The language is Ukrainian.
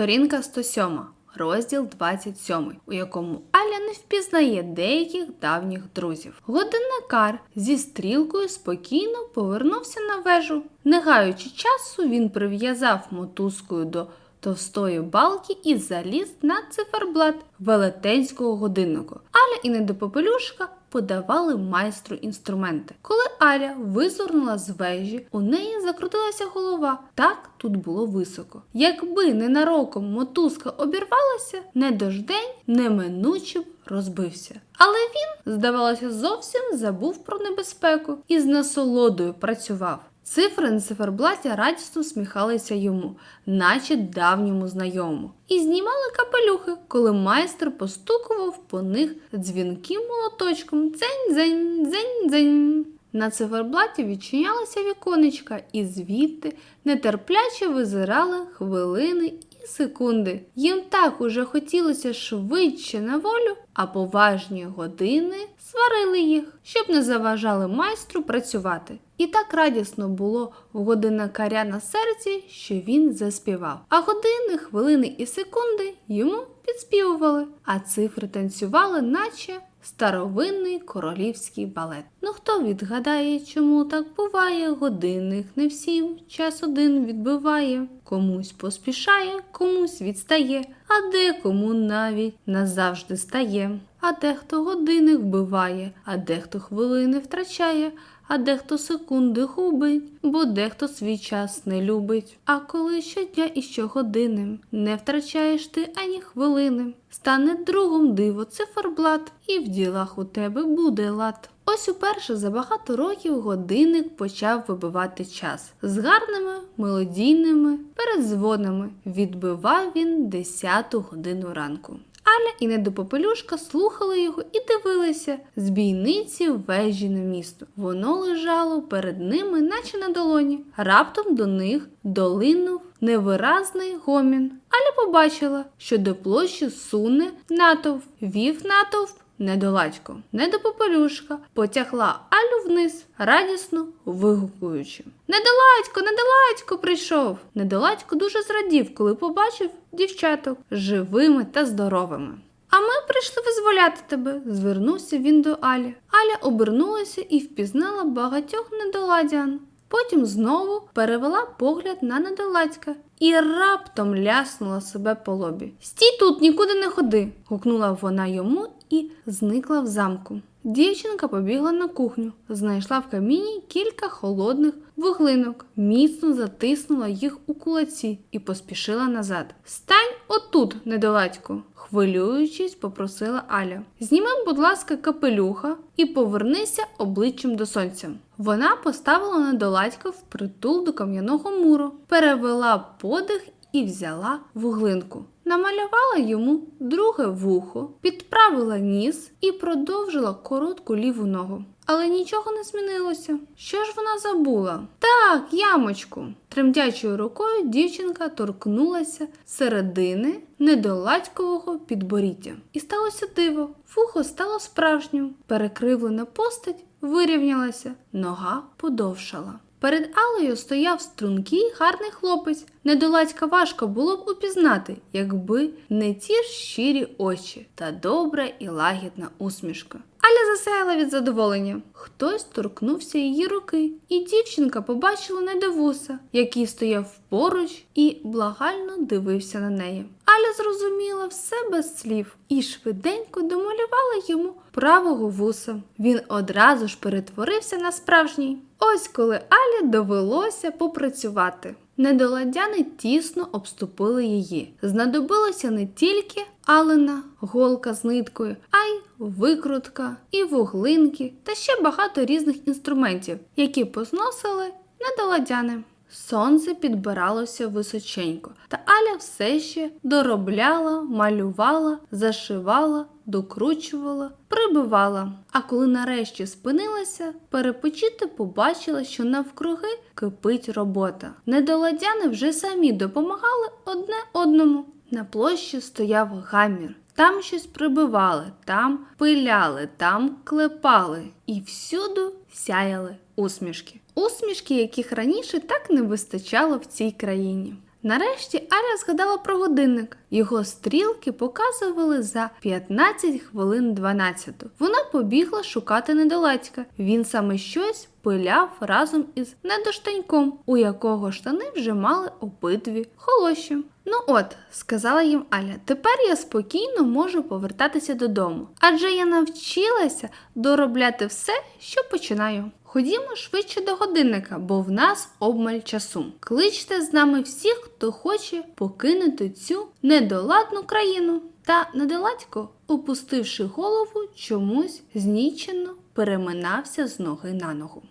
Сторінка 107, розділ 27, у якому Аля не впізнає деяких давніх друзів. Годинникар зі стрілкою спокійно повернувся на вежу. Не гаючи часу, він прив'язав мотузкою до товстої балки і заліз на циферблат велетенського годиннику. Аля і недопопелюшка подавали майстру інструменти. Коли Аля визирнула з вежі, у неї закрутилася голова. Так тут було високо. Якби ненароком мотузка обірвалася, недождень неминуче б розбився. Але він, здавалося, зовсім забув про небезпеку і з насолодою працював. Цифри на циферблаті радісно сміхалися йому, наче давньому знайому, і знімали капелюхи, коли майстер постукував по них дзвінким молоточком дзень-дзень, дзень-дзень. На циферблаті відчинялися віконечка, і звідти нетерпляче визирали хвилини і секунди. Їм так уже хотілося швидше на волю, а поважні години сварили їх, щоб не заважали майстру працювати. І так радісно було в годинникаря на серці, що він заспівав. А години, хвилини і секунди йому підспівували, а цифри танцювали, наче старовинний королівський балет. Ну хто відгадає, чому так буває? Годинник не всім час один відбиває. Комусь поспішає, комусь відстає, а декому навіть назавжди стає. А дехто годинник вбиває, а дехто хвилини втрачає, а дехто секунди губить, бо дехто свій час не любить. А коли щодня і щогодини не втрачаєш ти ані хвилини, стане другом диво циферблат, і в ділах у тебе буде лад. Ось уперше за багато років годинник почав вибивати час. З гарними мелодійними передзвонами відбивав він 10 годину ранку. Аля і недопопелюшка слухали його і дивилися з бійниці вежі на місто. Воно лежало перед ними, наче на долоні. Раптом до них долинув невиразний гомін. Аля побачила, що до площі суне натовп, вів натовп недоладько. Недопопелюшка потягла Алю вниз, радісно вигукуючи. Недоладько, недоладько прийшов. Недоладько дуже зрадів, коли побачив дівчаток живими та здоровими. А ми прийшли визволяти тебе, звернувся він до Алі. Аля обернулася і впізнала багатьох недоладян. Потім знову перевела погляд на недолацька і раптом ляснула себе по лобі. Стій тут, нікуди не ходи, гукнула вона йому і зникла в замку. Дівчинка побігла на кухню, знайшла в каміні кілька холодних вуглинок, міцно затиснула їх у кулаці і поспішила назад. Стань отут, недоладько, хвилюючись, попросила Аля. Зніми, будь ласка, капелюха і повернися обличчям до сонця. Вона поставила недоладька впритул до кам'яного муру, перевела подих і взяла вуглинку. Намалювала йому друге вухо, підправила ніс і продовжила коротку ліву ногу. Але нічого не змінилося. Що ж вона забула? Так, ямочку. Тремтячою рукою дівчинка торкнулася середини недоладькового підборіддя. І сталося диво. Вухо стало справжнім. Перекривлена постать вирівнялася, нога подовшала. Перед Алею стояв стрункий гарний хлопець. Недоладька важко було б упізнати, якби не ті ж щирі очі та добра і лагідна усмішка. Аля засяяла від задоволення. Хтось торкнувся її руки, і дівчинка побачила недовуса, який стояв поруч і благально дивився на неї. Аля зрозуміла все без слів і швиденько домалювала йому правого вуса. Він одразу ж перетворився на справжній. Ось коли Алі довелося попрацювати. Недоладяни тісно обступили її. Знадобилося не тільки алина, голка з ниткою, а й викрутка, і вуглинки та ще багато різних інструментів, які позносили недоладяни. Сонце підбиралося височенько, та Аля все ще доробляла, малювала, зашивала, докручувала, прибивала. А коли нарешті спинилася, перепочити побачила, що навкруги кипить робота. Недоладяни вже самі допомагали одне одному. На площі стояв гамір. Там щось прибивали, там пиляли, там клепали і всюду сяяли усмішки. Усмішки, яких раніше так не вистачало в цій країні. Нарешті Аля згадала про годинник. Його стрілки показували за 15 хвилин 12. Вона побігла шукати недолацька. Він саме щось пиляв разом із недоштаньком, у якого штани вже мали обидві холоші. Ну от, сказала їм Аля, тепер я спокійно можу повертатися додому, адже я навчилася доробляти все, що починаю. Ходімо швидше до годинника, бо в нас обмаль часу. Кличте з нами всіх, хто хоче покинути цю недоладну країну. Та недоладько, опустивши голову, чомусь знічено переминався з ноги на ногу.